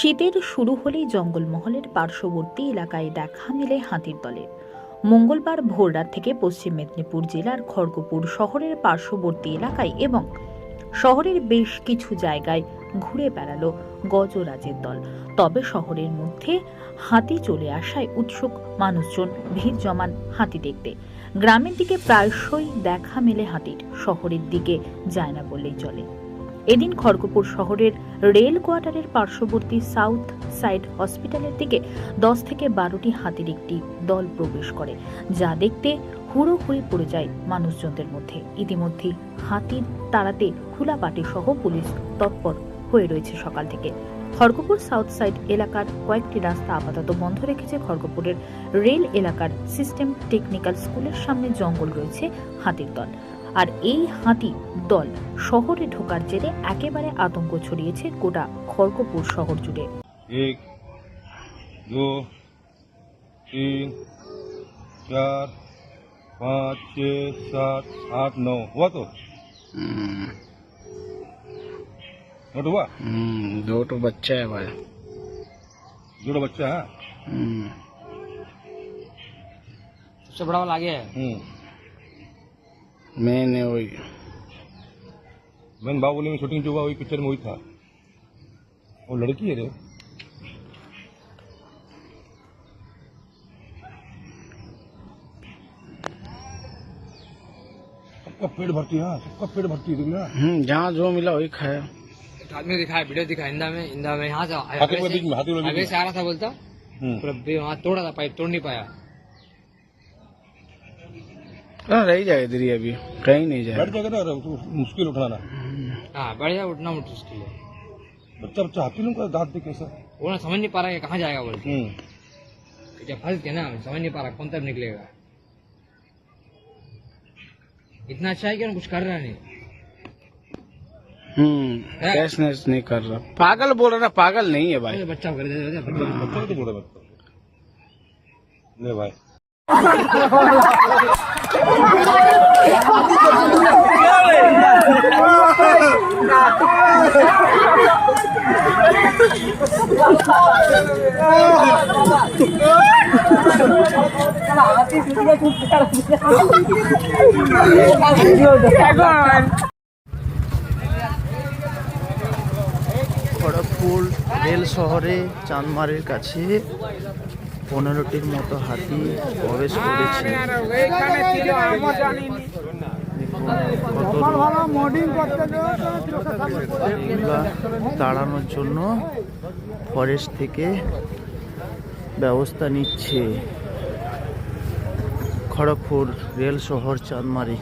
শীতের শুরু হলেই জঙ্গলমহলের পার্শ্ববর্তী এলাকায় দেখা মেলে হাতির দলের মঙ্গলবার ভোররাত থেকে পশ্চিম মেদিনীপুর জেলার খড়গপুর শহরের পার্শ্ববর্তী এলাকায় এবং শহরের বেশ কিছু জায়গায় ঘুরে বেড়ালো গজরাজের দল। তবে শহরের মধ্যে হাতি চলে আসায় উৎসুক মানুষজন, ভিড় জমান হাতি দেখতে। গ্রামের দিকে প্রায়শই দেখা মেলে হাতির, শহরের দিকে যায় না বললেই চলে। এদিন খড়গপুর শহরের রেল কোয়ার্টারের পার্শ্ববর্তী সাউথ সাইড হসপিটালের দিকে দশ থেকে বারোটি হাতির একটি দল প্রবেশ করে, যা দেখতে হুড়ো হয়ে পড়ে যায় মানুষজনদের মধ্যে। ইতিমধ্যে হাতির তাড়াতে হুলাপাটি সহ পুলিশ তৎপর হয়ে রয়েছে সকাল থেকে। খড়গপুর সাউথ সাইড এলাকার কয়েকটি রাস্তা আপাতত বন্ধ রেখেছে খড়গপুরের রেল এলাকার সিস্টেম টেকনিক্যাল স্কুলের সামনে জঙ্গল রয়েছে হাতির দল। আর এই হাতি দল শহরে ঢোকার জেরে একেবারে আতঙ্ক ছড়িয়েছে গোটা খড়গপুর শহর জুড়ে एक दो तीन चार पाँच छः सात आठ नौ हुआ तो हम्म, नोट हुआ हम्म, दो तो बच्चा है भाई जोड़ो बच्चा है हम्म, सबसे बड़ा वाला आगे है हम्म मैंने वही। मैंने बाहुबली में शूटिंग जो हुआ वही पिक्चर में वही था। वो लड़की है रे। सबका पेट भरती है हाँ, सबका पेट भरती है हम्म, जहाँ जो मिला वही खाया। आदमी दिखाया वीडियो दिखा इंदा में इंदा में यहाँ से आगे में में से आ रहा था बोलता। हम्म। पूरा वहाँ तोड़ा था पाइप तोड़ नहीं पाया। हाँ, रह जाए इधर ही अभी। कहीं नहीं जाए। बैठ जाए जाएगा ना तो मुश्किल उठाना। हाँ बढ़ जाए उठना मुश्किल है बच्चा बच्चा हाथी लोग का दांत देख कैसा? वो ना समझ नहीं पा रहा है कहाँ जाएगा बोलते हम्म। जब फंस गया ना समझ नहीं पा रहा कौन तरफ़ निकलेगा। इतना अच्छा है कि कुछ कर रहा नहीं। हम्म? कैश नैश नहीं कर रहा। पागल बोल रहा ना पागल नहीं है भाई। बच्चा बच्चा को तो बोला मैं ले भाई। খড়গপুর রেল শহরে চাঁদমারির কাছে পনেরোটির মতো হাতি প্রবেশ করেছে। তাড়ানোর জন্য ফরেস্ট থেকে ব্যবস্থা নিচ্ছে খড়গপুর রেল শহর চাঁদমারি।